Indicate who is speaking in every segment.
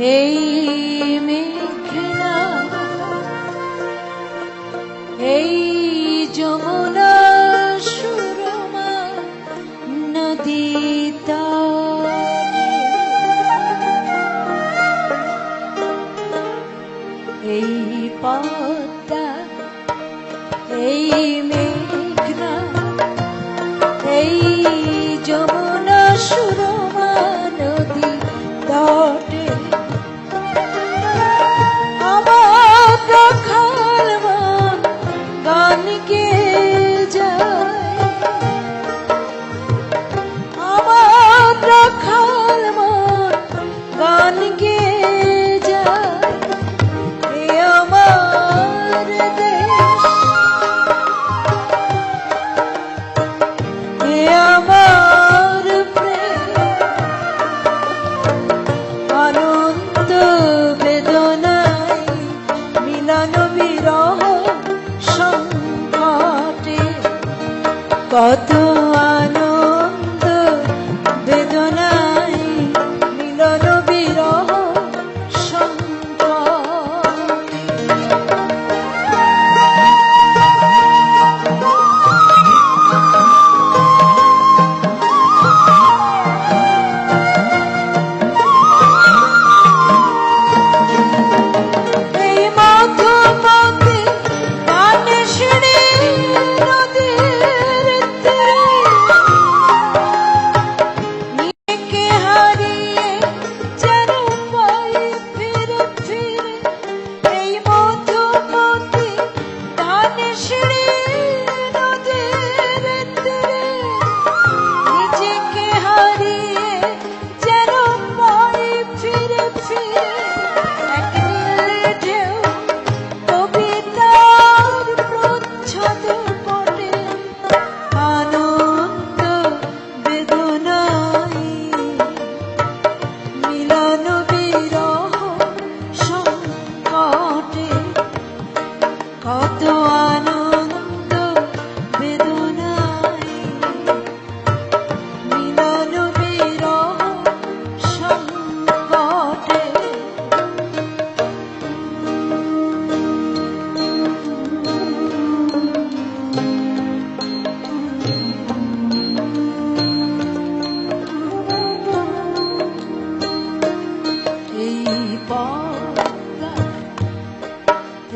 Speaker 1: এই মেঘনা এই যমুনা সুরমা নদী এই পদ্মা এই কত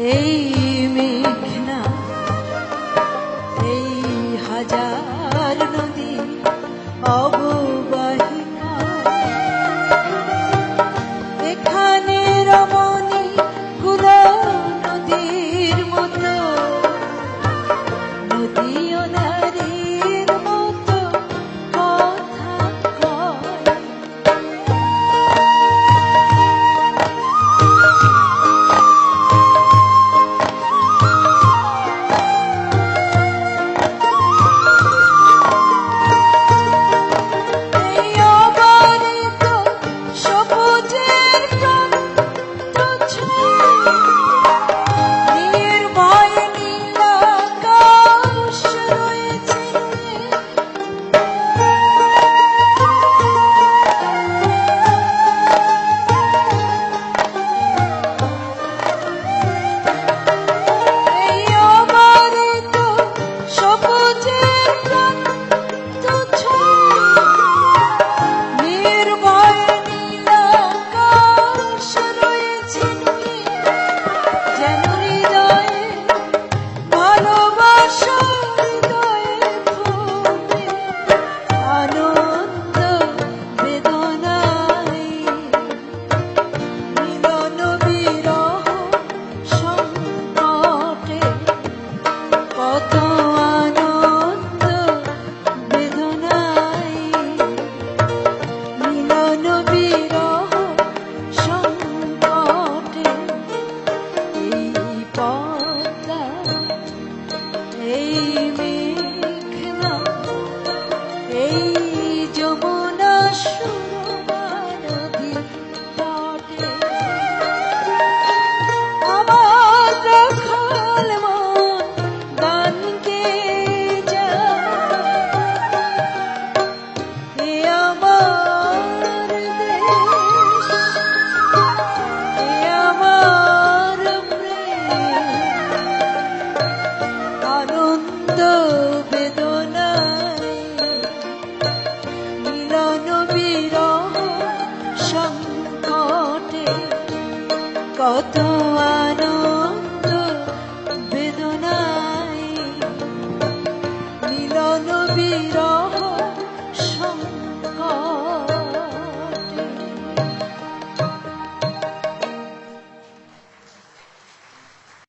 Speaker 1: Ei. বিরহ সংকটে কত আনন্দ বেদনায় মিলন বীর